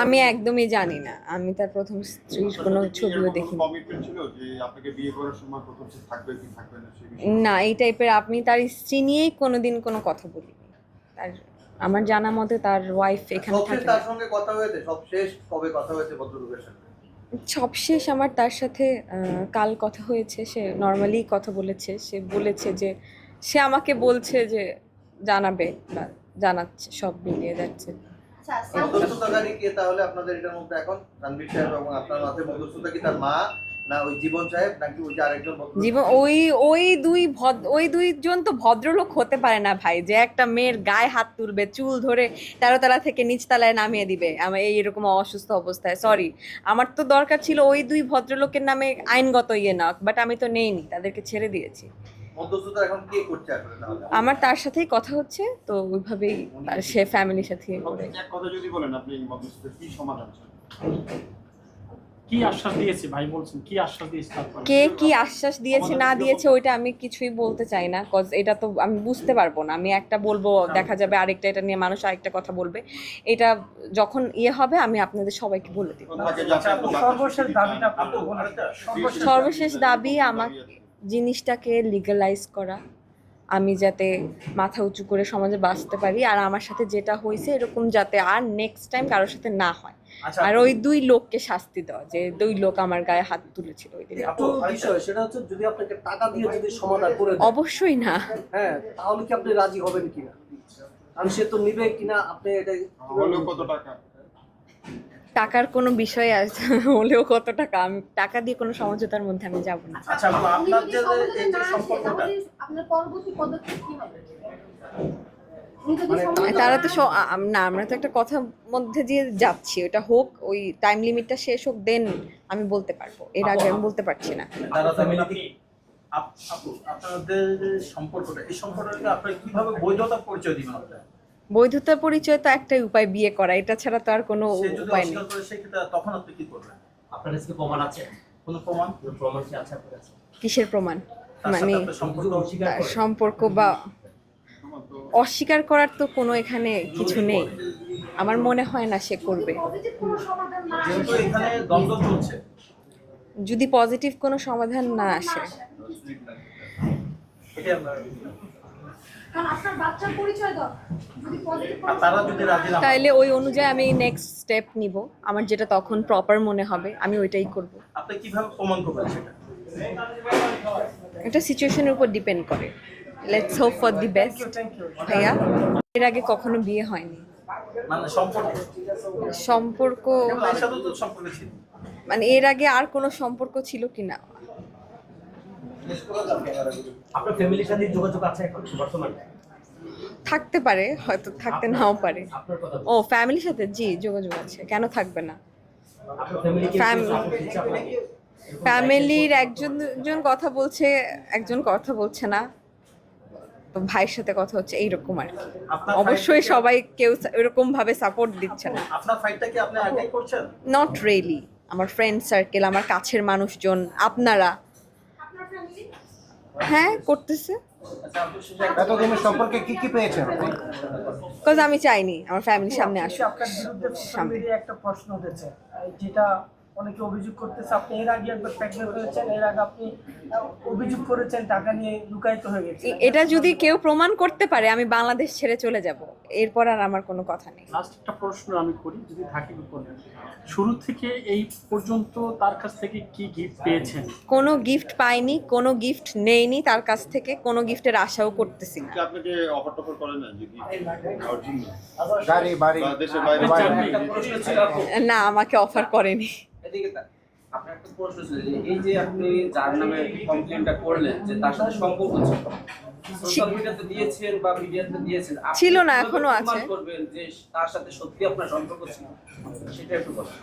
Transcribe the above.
আমি একদমই জানি না। আমি তার প্রথম স্ত্রীর কোনো ছবিও দেখিনি। না এই টাইপের আপনি তার স্ত্রী নিয়েই কোনোদিন কোনো কথা বলিনি। তার আমার জানা মতে তার ওয়াইফ এখানে থাকে তার সঙ্গে কথা হয়েছে? সবশেষ কবে কথা হয়েছে ভদ্রলোকের সাথে সবশেষ আমার তার সাথে কাল কথা হয়েছে। সে নর্মালি কথা বলেছে। সে বলেছে যে সে আমাকে বলছে যে জানাবে বা জানাচ্ছে সব মিলিয়ে যাচ্ছে। মধ্যস্থতাকারী কে তাহলে আপনাদের এটার মধ্যে এখন? রণবীর সাহেব এবং আপনার মাঝে মধ্যস্থতা কি? তার মা না ওই জীবন সাহেব নাকি ওই যে আরেকজন ভদ্রলোক? জীবন ওই ওই দুই ওই দুইজন তো ভদ্রলোক হতে পারে না ভাই। যে একটা মেয়ের গায়ে হাত তুলবে চুল ধরে তেরো তলা থেকে নিচ তলায় নামিয়ে দিবে আমার এই এরকম অসুস্থ অবস্থায়। সরি আমার তো দরকার ছিল ওই দুই ভদ্রলোকের নামে আইনগত ইয়ে না বাট আমি তো নেইনি তাদেরকে ছেড়ে দিয়েছি। মধ্যস্থতা এখন কে করছে আসলে তাহলে? আমার তার সাথেই কথা হচ্ছে তো ওইভাবেই তার- সে ফ্যামিলির সাথে কথা যদি বলেন আপনি কি সমাধান কি আশ্বাস দিয়েছে? ভাই বলছেন কি আশ্বাস দিয়েছে কে কি আশ্বাস দিয়েছে না দিয়েছে ওইটা আমি কিছুই বলতে চাই না কজ এটা তো আমি বুঝতে পারব না। আমি একটা বলব দেখা যাবে আরেকটা এটা নিয়ে মানুষ আরেকটা কথা বলবে। এটা যখন ইয়ে হবে আমি আপনাদের সবাইকে বলে দিব। বলেন। সর্বশেষ সর্বশেষ দাবি আমাকে জিনিসটাকে লিগালাইজ করা। আমি যাতে মাথা উঁচু করে সমাজে বাঁচতে পারি আর আমার সাথে যেটা হয়েছে এরকম যাতে আর নেক্সট টাইম কারোর সাথে না হয়। আচ্ছা। আর ওই দুই লোককে শাস্তি দেওয়া যে দুই লোক আমার গায়ে হাত তুলেছিল ওই দিন। সেটা হচ্ছে যদি আপনাকে টাকা দিয়ে যদি সমাধান করে অবশ্যই না। হ্যাঁ তাহলে কি আপনি রাজি হবেন কিনা? কারণ সে তো নিবে কিনা আপনি এটা কত টাকা? টাকার কোনো বিষয় আছে হলেও কত টাকা আমি টাকা দিয়ে কোনো সমঝোতার মধ্যে আমি যাব না। আচ্ছা আপু, আপনার যে এই সম্পর্কটা। আপনার পরবর্তী পদক্ষেপ কি হবে? সম্মত তারা তো না আমরা তো একটা কথার মধ্যে দিয়ে যাচ্ছি। ওটা হোক ওই টাইম লিমিটটা শেষ হোক দেন আমি বলতে পারব। এর আগে আমি বলতে পারছি না। আপনি আপনাদের সম্পর্কটা এই সম্পর্কটাকে আপনারা কীভাবে বৈধতা পরিচয় দিবেন আপনারা? বৈধতা পরিচয় তো একটাই উপায় বিয়ে করা এটা ছাড়া তো আর কোনো উপায় নেই। অস্বীকার তখন আপনি কি করবেন? আপনার কাছে প্রমাণ আছে? কোনো প্রমাণ? প্রমাণ কি আছে আপনার কাছে? কিসের প্রমাণ? মানে সম্পর্ক? বা অস্বীকার করার তো কোনো এখানে কিছু নেই। আমার মনে হয় না সে করবে। যদি পজিটিভ কোনো সমাধান না আসে। তাইলে ওই অনুযায়ী আমি নেক্সট স্টেপ নিব। আমার যেটা তখন প্রপার মনে হবে আমি ওইটাই করব। আপনি কীভাবে প্রমাণ করবেন সেটা? এটা সিচুয়েশনের উপর ডিপেন্ড করে। Let's hope for the best ভাইয়া এর আগে কখনো বিয়ে হয়নি? মানে সম্পর্ক ছিল। মানে এর আগে আর কোনো সম্পর্ক ছিল কিনা? আপনার ফ্যামিলির সাথে যোগাযোগ আছে এখন বর্তমানে? থাকতে পারে হয়তো থাকতে নাও পারে। ও ফ্যামিলির সাথে? জি যোগাযোগ আছে। কেন থাকবে না? ফ্যামিলির একজন জন কথা বলছে একজন কথা বলছে না। তো ভাইয়ের সাথে কথা হচ্ছে এইরকম আর কি। অবশ্যই সবাই কেউ এরকম ভাবে সাপোর্ট দিচ্ছে না। আপনার ফাইটটা কি আপনি আগেই করছেন? নট রিয়েলি আমার ফ্রেন্ড সার্কেল আমার কাছের মানুষজন আপনারা। হ্যাঁ করতেছে। এতদিনের সম্পর্কে কি কি পেয়েছেন? বিকজ আমি চাইনি আমার ফ্যামিলির সামনে আসুক। আপনার বিরুদ্ধে সামনে। একটা প্রশ্ন উঠেছে যেটা অনেকে অভিযোগ করতেছে আপনি এর আগে একবার প্রেগনেন্ট হয়েছেন এর আগে আপনি অভিযোগ করেছেন টাকা নিয়ে লুকায়িত হয়ে গেছে। এটা যদি কেউ প্রমাণ করতে পারে আমি বাংলাদেশ ছেড়ে চলে যাব। এরপর আর আমার কোনো কথা নেই। লাস্ট একটা প্রশ্ন আমি করি যদি থাকে করবেন শুরু থেকে এই পর্যন্ত তার কাছ থেকে কি গিফট পেয়েছেন? কোনো গিফট পাইনি কোনো গিফট নেইনি তার কাছ থেকে কোনো গিফটের আশাও করতেছি না। কি আপনাকে অফার টফার করে না যে কি নেওয়ার জন্য? গাড়ি বাড়ি দেশের বাইরে না আমাকে অফার করেনি। তাক। আপনার একটা প্রশ্ন ছিল যে এই যে আপনি যার নামে কমপ্লেনটা করলেন যে তার সাথে সম্পর্ক ছিল সোশ্যাল মিডিয়াতে দিয়েছেন বা মিডিয়াতে দিয়েছেন ছিল না, এখনও আছে। করবেন যে তার সাথে সত্যি আপনার সম্পর্ক ছিল সেটা একটু বলেন